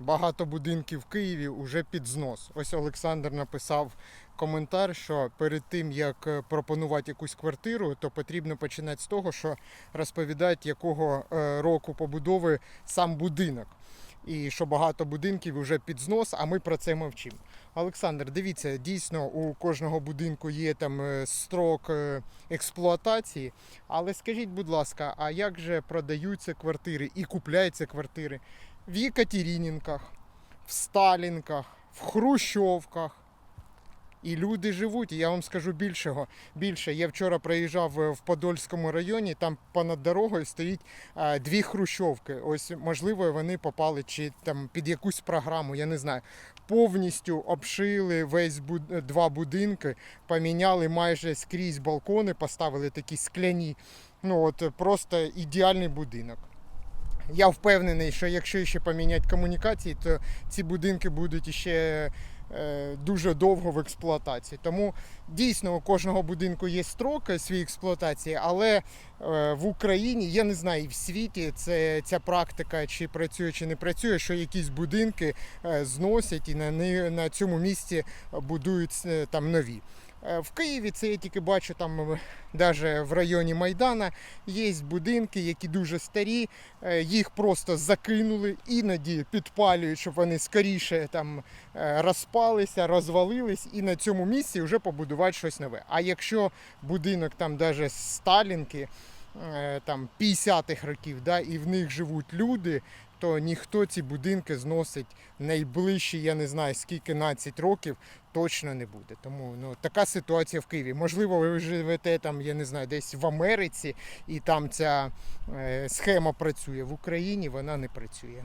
багато будинків в Києві вже під знос. Ось Олександр написав коментар, що перед тим як е, пропонувати якусь квартиру, то потрібно починати з того, що розповідають, якого е, року побудови сам будинок. І що багато будинків вже під знос, а ми про це мовчимо. Олександр, дивіться, дійсно у кожного будинку є там е, строк експлуатації. Але скажіть, будь ласка, а як же продаються квартири і купляються квартири в Єкатеринінках, в Сталінках, в Хрущовках? І люди живуть, і я вам скажу більшого. Більше. Я вчора проїжджав е, в Подольському районі, там понад дорогою стоїть е, дві хрущовки. Ось, можливо, вони попали чи там під якусь програму, я не знаю. Повністю обшили весь буд... е, два будинки, поміняли майже скрізь балкони, поставили такі скляні. Ну от просто ідеальний будинок. Я впевнений, що якщо ще поміняти комунікації, то ці будинки будуть ще дуже довго в експлуатації. Тому дійсно у кожного будинку є строк е, свій експлуатації, але е, в Україні, я не знаю, і в світі це ця практика чи працює, чи не працює, що якісь будинки е, зносять і на, на цьому місці будують е, там нові. Е, В Києві це я тільки бачу там навіть в районі Майдана є будинки, які дуже старі, е, їх просто закинули, іноді підпалюють, щоб вони скоріше там е, розпалися, розвалились, і на цьому місці вже побудувати щось нове. А якщо будинок там навіть Сталінки, е, там 50-х років, да, і в них живуть люди, то ніхто ці будинки зносить найближчі, я не знаю скільки 12 років, точно не буде. Тому ну, така ситуація в Києві. Можливо, ви живете там, я не знаю, десь в Америці, і там ця е, схема працює. В Україні вона не працює.